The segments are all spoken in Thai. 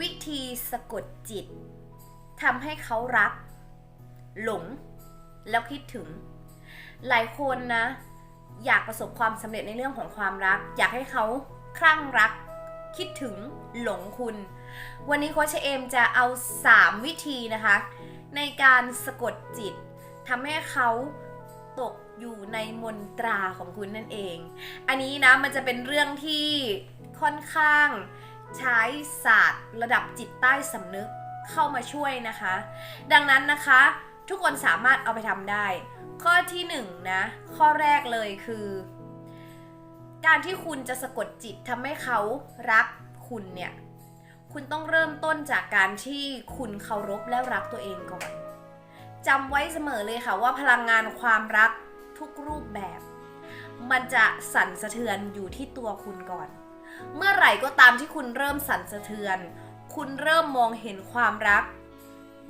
วิธีสะกดจิตทำให้เขารัก หลง แล้วคิดถึง หลายคนนะ อยากประสบความสำเร็จในเรื่องของความรัก อยากให้เขาคลั่งรัก คิดถึงหลงคุณ วันนี้โค้ชเอมจะเอา 3 วิธีนะคะ ในการสะกดจิตทำให้เขาตกอยู่ในมนตราของคุณนั่นเอง อันนี้นะมันจะเป็นเรื่องที่ค่อนข้าง ใช้ศาสตร์ ระดับจิตใต้สำนึกเข้ามาช่วยนะคะ ดังนั้นนะคะ ทุกคนสามารถเอาไปทำได้ ข้อที่1นงนะข้อแรกเลยคือ การที่คุณจะสะกดจิตทำให้เขารักคุณเนี่ยคุณต้องเริ่มต้นจากการที่คุณเคารพและรักตัวเองก่อนจำไว้เสมอเลยค่ะว่าพลังงานความรักทุกรูปแบบ มันจะสั่นสะเทือนอยู่ที่ตัวคุณก่อน เมื่อไหร่ก็ตามที่คุณเริ่มสั่นสะเทือน คุณเริ่มมองเห็นความรัก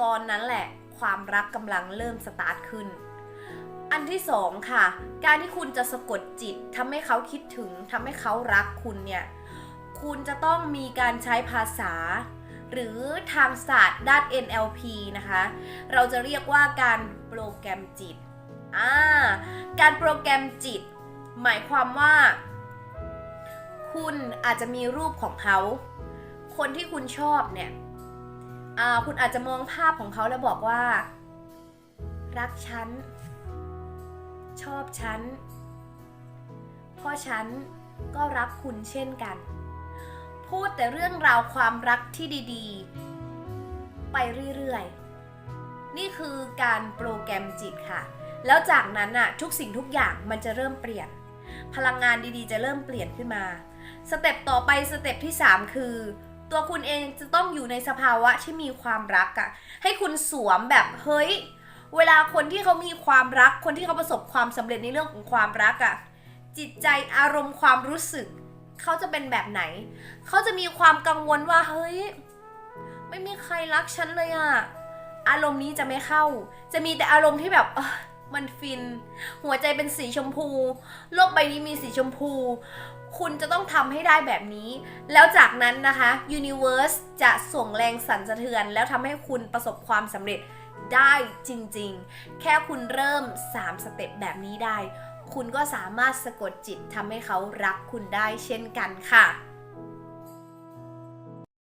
ตอนนั้นแหละความรักกำลังเริ่มสตาร์ทขึ้น อันที่สองค่ะ การที่คุณจะสะกดจิตทำให้เขาคิดถึงทำให้เขารักคุณเนี่ย คุณจะต้องมีการใช้ภาษา หรือทางศาสตร์ด้าน NLP นะคะ เราจะเรียกว่าการโปรแกรมจิต อ่า การโปรแกรมจิต หมายความว่า คุณอาจจะมีรูปของเขา คนที่คุณชอบเนี่ยคุณอาจจะมองภาพของเขาแล้วบอกว่า รักฉัน ชอบฉันเพราะฉันก็รักคุณเช่นกัน พูดแต่เรื่องราวความรักที่ดีๆ ไปเรื่อยๆ นี่คือการโปรแกรมจิตค่ะ แล้วจากนั้นน่ะทุกสิ่งทุกอย่างมันจะเริ่มเปลี่ยน พลังงานดีๆ จะเริ่มเปลี่ยนขึ้นมา สเต็ปต่อไปสเต็ปที่ 3 คือ ตัวคุณเองจะต้องอยู่ในสภาวะที่มีความรักอะให้คุณสวมแบบเฮ้ย เวลาคนที่เขามีความรัก คนที่เขาประสบความสำเร็จในเรื่องของความรักอะจิตใจอารมณ์ความรู้สึก เขาจะเป็นแบบไหน เขาจะมีความกังวลว่าเฮ้ย ไม่มีใครรักฉันเลยอะอารมณ์นี้จะไม่เข้า จะมีแต่อารมณ์ที่แบบเออ มันฟิน หัวใจเป็นสีชมพู โลกใบนี้มีสีชมพู คุณจะต้องทำให้ได้แบบนี้ แล้วจากนั้นนะคะ Universe จะส่งแรงสั่นสะเทือน แล้วทำให้คุณประสบความสำเร็จได้จริงๆ แค่คุณเริ่ม 3 สเต็ปแบบนี้ได้ คุณก็สามารถสะกดจิตทำให้เขารักคุณได้เช่นกันค่ะ